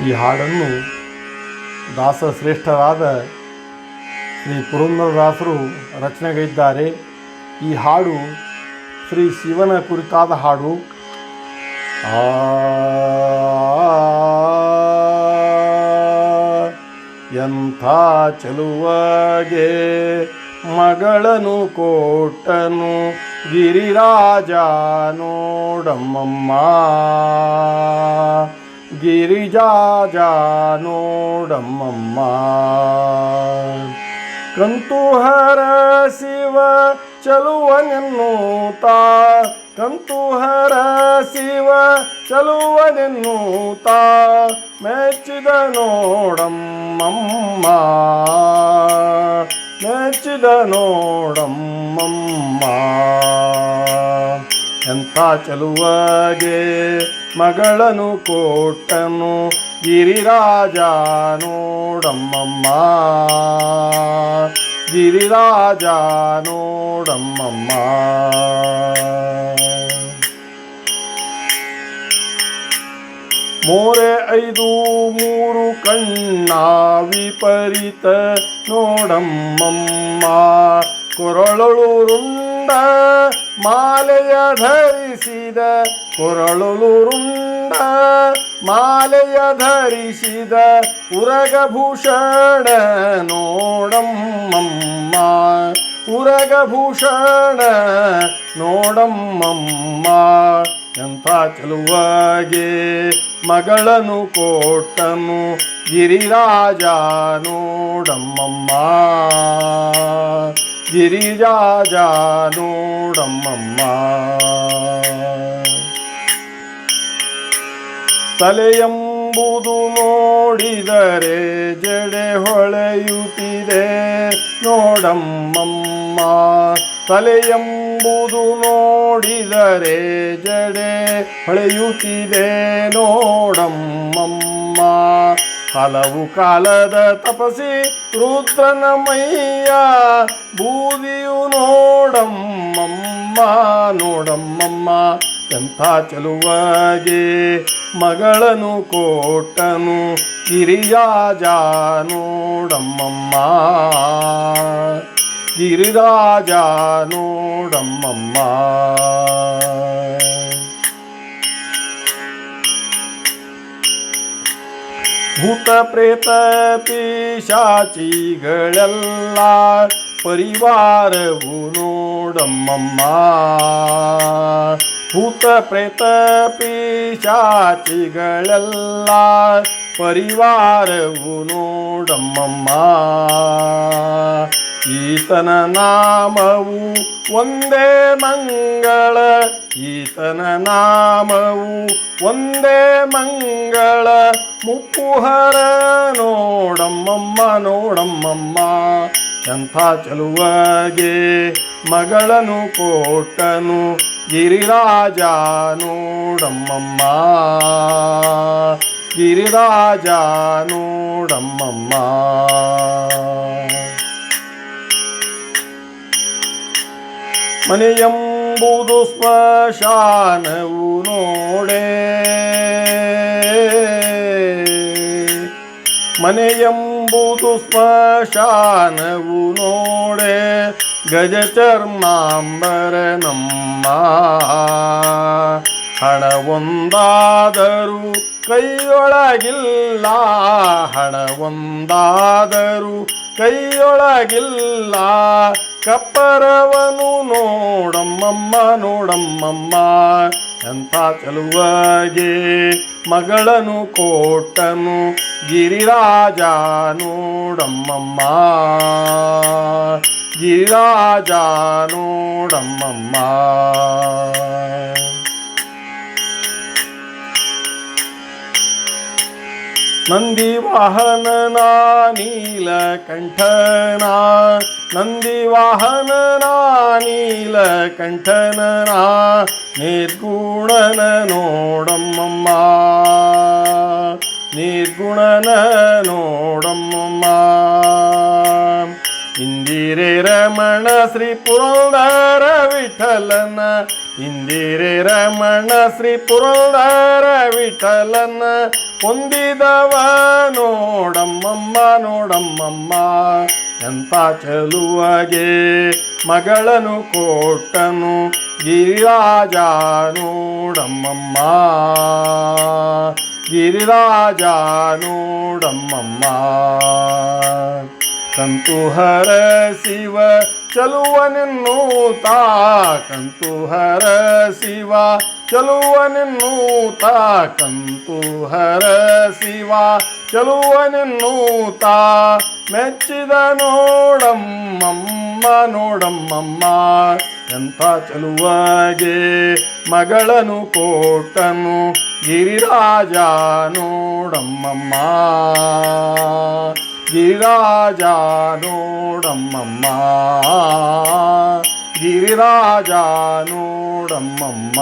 ಈ ಹಾಡನ್ನು ದಾಸ ಶ್ರೇಷ್ಠರಾದ ಶ್ರೀ ಪುರಂದರದಾಸರು ರಚನೆಗೈದ್ದಾರೆ ಈ ಹಾಡು ಶ್ರೀ ಶಿವನ ಕುರಿತಾದ ಹಾಡು ಎಂಥ ಚೆಲುವಗೆ ಮಗಳನು ಕೋಟನು ಗಿರಿರಾಜ ನೋಡಮ್ಮಮ್ಮ ಗಿರಿಜಾಜ ಕಂತು ಕಂತುಹರ ಶಿವ ಚಲುವನೆನ್ನುತ್ತ. ಕಂತುಹರ ಶಿವ ಚಲುವನೆನ್ನುತ್ತ. ಮೆಚ್ಚಿದ ನೋಡಮ್ಮಮ್ಮ. ಮೆಚ್ಚಿದ ನೋಡಮ್ಮಮ್ಮ. ಎಂಥ ಚಲುವಗೆ ಮಗಳನು ಕೋಟನು ಗಿರಿರಾಜ ನೋಡಮ್ಮಮ್ಮ. ಗಿರಿರಾಜ ನೋಡಮ್ಮಮ್ಮ. ಮೋರೆ ಐದು ಮೂರು ಕಣ್ಣ ವಿಪರೀತ ನೋಡಮ್ಮಮ್ಮ. ಕೊರಳಳು ರುಂಡ ಮಾಲೆಯ ಧರಿಸಿದ ಕೊರಳಲು ರುಂಡ ಮಾಲೆಯ ಧರಿಸಿದ ಉರಗಭೂಷಣ ನೋಡಮ್ಮಮ್ಮ ಉರಗಭೂಷಣ ನೋಡಮ್ಮಮ್ಮ. ಎಂಥ ಚೆಲುವಗೆ ಮಗಳನು ಕೋಟನು ಗಿರಿರಾಜ ನೋಡಮ್ಮಮ್ಮ. ಗಿರಿರಾಜ ನೋಡಮ್ಮಮ್ಮ ತಲೆಯೆಂಬುದು ನೋಡಿದರೆ ಜಡೆ ಹೊಳೆಯುತ್ತಿದೆ ನೋಡಮ್ಮಮ್ಮ ತಲೆಯೆಂಬುದು ನೋಡಿದರೆ ಜಡೆ ಹೊಳೆಯುತ್ತಿದೆ ನೋಡಮ್ಮಮ್ಮ ಹಲವು ಕಾಲದ ತಪಸಿ ರುದ್ರನ ಮೈಯ ಬೂದಿಯು ನೋಡಮ್ಮಮ್ಮ ನೋಡಮ್ಮಮ್ಮ, ಎಂಥ ಚೆಲುವಗೆ ಮಗಳನು ಕೋಟನು ಗಿರಿರಾಜ ನೋಡಮ್ಮಮ್ಮ. ಗಿರಿರಾಜ ನೋಡಮ್ಮಮ್ಮ. ಭೂತ ಪ್ರೇತ ಪಿಶಾಚಿಗಳೆಲ್ಲ ಪರಿವಾರವು ನೋಡಮ್ಮಮ್ಮ ಭೂತ ಪ್ರೇತ ಪಿಶಾಚಿಗಳೆಲ್ಲ ಪರಿವಾರವು ನೋಡಮ್ಮಮ್ಮ ಈತನ ನಾಮವು ಒಂದೇ ಮಂಗಳ ಈತನ ನಾಮವು. ಒಂದೇ ಮಂಗಳ ಮುಪ್ಪುಹರ ನೋಡಮ್ಮಮ್ಮ ನೋಡಮ್ಮಮ್ಮ. ಎಂಥ ಚೆಲುವಗೆ ಮಗಳನು ಕೋಟನು ಗಿರಿರಾಜ ನೋಡಮ್ಮಮ್ಮ. ಗಿರಿರಾಜ ನೋಡಮ್ಮಮ್ಮ. ಮನೆಯೆಂಬುದು ಸ್ಮಶಾನವು ನೋಡೆ. ಮನೆಯೆಂಬುದು ಸ್ಮಶಾನವು ನೋಡೆ. ಗಜ ಚರ್ಮಾಂಬರ ನಮ್ಮ ಹಣವೊಂದಾದರೂ ಕೈಯೊಳಗಿಲ್ಲ. ಹಣವೊಂದಾದರೂ ಕೈಯೊಳಗಿಲ್ಲ. ಕಪ್ಪರವನು ನೋಡಮ್ಮಮ್ಮ ನೋಡಮ್ಮಮ್ಮ. ಎಂಥ ಚೆಲುವಗೆ ಮಗಳನು ಕೋಟನು ಗಿರಿರಾಜ ನೋಡಮ್ಮಮ್ಮ. ಗಿರಿರಾಜ ನೋಡಮ್ಮಮ್ಮ. ನಂದಿ ವಾಹನನ ನೀಲಕಂಠನ ನಂದಿ ವಾಹನನ ನೀಲಕಂಠನ ನಿರ್ಗುಣನ ನೋಡಮ್ಮಮ್ಮ ನಿರ್ಗುಣನ ನೋಡಮ್ಮಮ್ಮ ರಮಣ ಶ್ರೀ ಪುರಂದರ ವಿಠಲನ. ಇಂದಿರೆ ರಮಣ ಶ್ರೀ ಪುರಂದರ ವಿಠಲನ. ಹೊಂದಿದವ ನೋಡಮ್ಮಮ್ಮ ನೋಡಮ್ಮಮ್ಮ. ಎಂತ ಚೆಲುವಗೆ ಮಗಳನು ಕೊಟ್ಟನು. ಗಿರಿರಾಜ ನೋಡಮ್ಮಮ್ಮ. ಗಿರಿರಾಜ ನೋಡಮ್ಮಮ್ಮ. ಕಂತುಹರ ಶಿವ ಚಲುವನೆನ್ನೂತ ಕಂತುಹರ ಶಿವ ಚಲುವನೆನ್ನೂತ ಕಂತುಹರ ಶಿವ ಚಲುವನೆನ್ನೂತ ಮೆಚ್ಚಿದ ನೋಡಮ್ಮಮ್ಮ ನೋಡಮ್ಮಮ್ಮ ಎಂಥ ಚಲುವಗೆ ಮಗಳನು ಕೋಟನು ಗಿರಿರಾಜ ನೋಡಮ್ಮಮ್ಮ ಗಿರಿರಾಜ ನೋಡಮ್ಮಮ್ಮ ಗಿರಿರಾಜ ನೋಡಮ್ಮಮ್ಮ